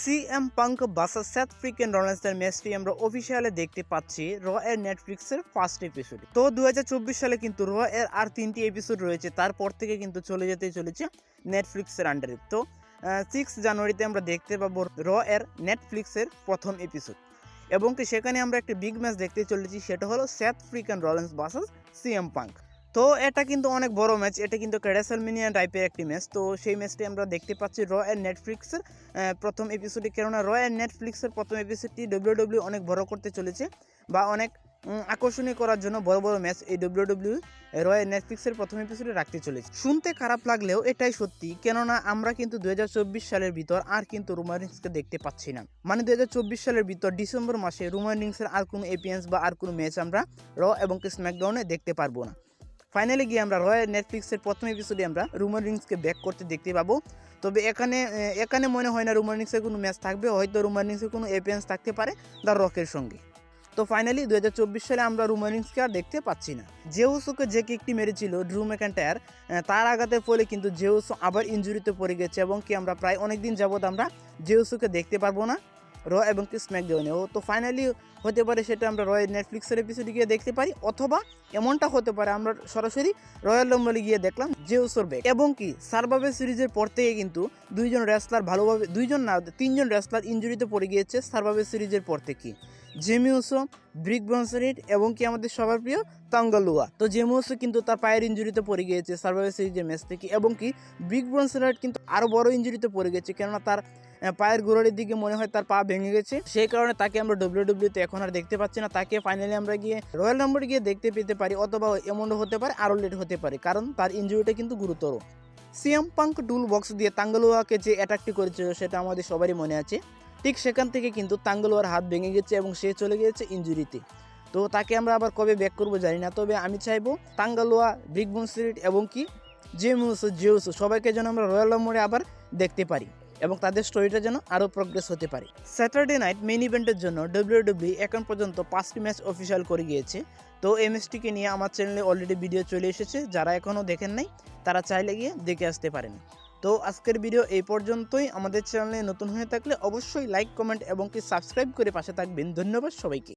CM punk বাসা স্যাথ ফ্রিকেন রোলেন্সের ম্যাচটি আমরা অফিসিয়ালে দেখতে পাচ্ছি র এর নেটফ্লিক্সের ফার্স্ট এপিসোড তো দু হাজার চব্বিশ সালে কিন্তু র এর আর তিনটি এপিসোড রয়েছে, তারপর থেকে কিন্তু চলে যেতে চলেছে নেটফ্লিক্সের আন্ডারে তো সিক্স জানুয়ারিতে আমরা দেখতে পাবো র এর নেটফ্লিক্সের প্রথম এপিসোড এবং সেখানে আমরা একটি বিগ ম্যাচ দেখতে চলেছি, সেটা হলো স্যাথ ফ্রিকেন রোলেন্স বাসাস সিএম পাঙ্ক। তো এটা কিন্তু অনেক বড় ম্যাচ। এটা কিন্তু ক্যারেসেলমিনিয়ান টাইপের একটি ম্যাচ। তো সেই ম্যাচটি আমরা দেখতে পাচ্ছি র অ্যান্ড নেটফ্লিক্সের প্রথম এপিসোডে কেননা র অ্যান্ড নেটফ্লিক্সের প্রথম এপিসোডটি ডব্লিউ অনেক বড় করতে চলেছে বা অনেক আকর্ষণীয় করার জন্য বড় বড় ম্যাচ এই ডব্লিউডব্লিউ ডব্লিউ র এর নেটফ্লিক্সের প্রথম এপিসোডে রাখতে চলেছে। শুনতে খারাপ লাগলেও এটাই সত্যি, কেননা আমরা কিন্তু দুহাজার চব্বিশ সালের ভিতর আর কিন্তু রোমানিক্সকে দেখতে পাচ্ছি না। মানে দু হাজার চব্বিশ সালের ভিতর ডিসেম্বর মাসে রোমানিক্সের আর কোনো এপিএন্স বা আর কোনো ম্যাচ আমরা র এবং স্ম্যাকডাউনে দেখতে পারব না। ফাইনালি গিয়ে আমরা রয়্যাল নেটফ্লিক্সের প্রথম এপিসোডে আমরা রুমার রিংসকে ব্যাক করতে দেখতে পাবো। তবে এখানে এখানে মনে হয় না রুমার রিংসের কোনো ম্যাচ থাকবে, হয়তো রুমার রিংসের কোনো এপিএন্স থাকতে পারে দ্য রকের সঙ্গে। তো ফাইনালি দু হাজার চব্বিশ সালে আমরা রুমারিংসকে আর দেখতে পাচ্ছি না। জেউসোকে যে কিকটি মেরেছিল ড্রু ম্যাকান্টায়ার তার আঘাতের ফলে কিন্তু জেউসো আবার ইঞ্জুরিতে পড়ে গেছে এবং কি আমরা প্রায় অনেক দিন যাবৎ আমরা জেউসোকে দেখতে পারব না। র এবং কি স্ম্যাকডাউনেও তো ফাইনালি হতে পারে সেটা আমরা রয়্যাল নেটফ্লিক্সের এপিসোডে গিয়ে দেখতে পারি, অথবা এমনটা হতে পারে, আমরা সরাসরি রয়্যাল রম্বলে গিয়ে দেখলাম জেউসোর ব্যাক এবং কি সার্ভাইভ সিরিজের পর থেকে কিন্তু দুইজন রেসলার ভালোভাবে, দুইজন না, তিনজন রেসলার ইঞ্জুরিতে পড়ে গিয়েছে সার্ভাইভ সিরিজের পর থেকে। জেমিউসো ব্রিক ব্রনসরিট এবং কি আমাদের সবার প্রিয় তাঙ্গালুয়া তো জেমিউসো কিন্তু তার পায়ের ইঞ্জুরিতে পড়ে গিয়েছে সার্ভাইভ সিরিজের ম্যাচ থেকে। এবং কি ব্রিক ব্রনসরিট কিন্তু আরও বড় ইঞ্জুরিতে পড়ে গেছে, কেননা তার পায়ের গোড়ালির দিকে মনে হয় তার পা ভেঙে গেছে। সেই কারণে তাকে আমরা ডব্লিউ ডব্লিউতে এখন আর দেখতে পাচ্ছি না। তাকে ফাইনালি আমরা গিয়ে রয়্যাল নম্বরে গিয়ে দেখতে পেতে পারি, অথবা এমনও হতে পারে আরও লেট হতে পারে, কারণ তার ইঞ্জুরিটা কিন্তু গুরুতর। সিএম পাঙ্ক টুল বক্স দিয়ে তাঙ্গালুয়াকে যে অ্যাটাকটি করেছিল, সেটা আমাদের সবারই মনে আছে। ঠিক সেখান থেকে কিন্তু তাঙ্গালুয়ার হাত ভেঙে গেছে এবং সে চলে গিয়েছে ইঞ্জুরিতে তো তাকে আমরা আবার কবে ব্যাক করব জানি না, তবে আমি চাইব তাঙ্গালোয়া বিগ বোন সিরিট এবং কি? জেমুসো জিওসো সবাইকে যেন আমরা রয়্যাল নম্বরে আবার দেখতে পারি। এবং তাদের স্টোরিটা যেন আরও প্রোগ্রেস হতে পারে। স্যাটারডে নাইট মেন ইভেন্টের জন্য ডব্লিউডব্লিউ এখন পর্যন্ত পাঁচটি ম্যাচ অফিসিয়াল করে গিয়েছে। তো এমএসটিকে নিয়ে আমার চ্যানেলে অলরেডি ভিডিও চলে এসেছে। যারা এখনও দেখেন নাই, তারা চাইলে গিয়ে দেখে আসতে পারেন। তো আজকের ভিডিও এই পর্যন্তই। আমাদের চ্যানেলে নতুন হয়ে থাকলে অবশ্যই লাইক কমেন্ট এবং কি সাবস্ক্রাইব করে পাশে থাকবেন। ধন্যবাদ সবাইকে।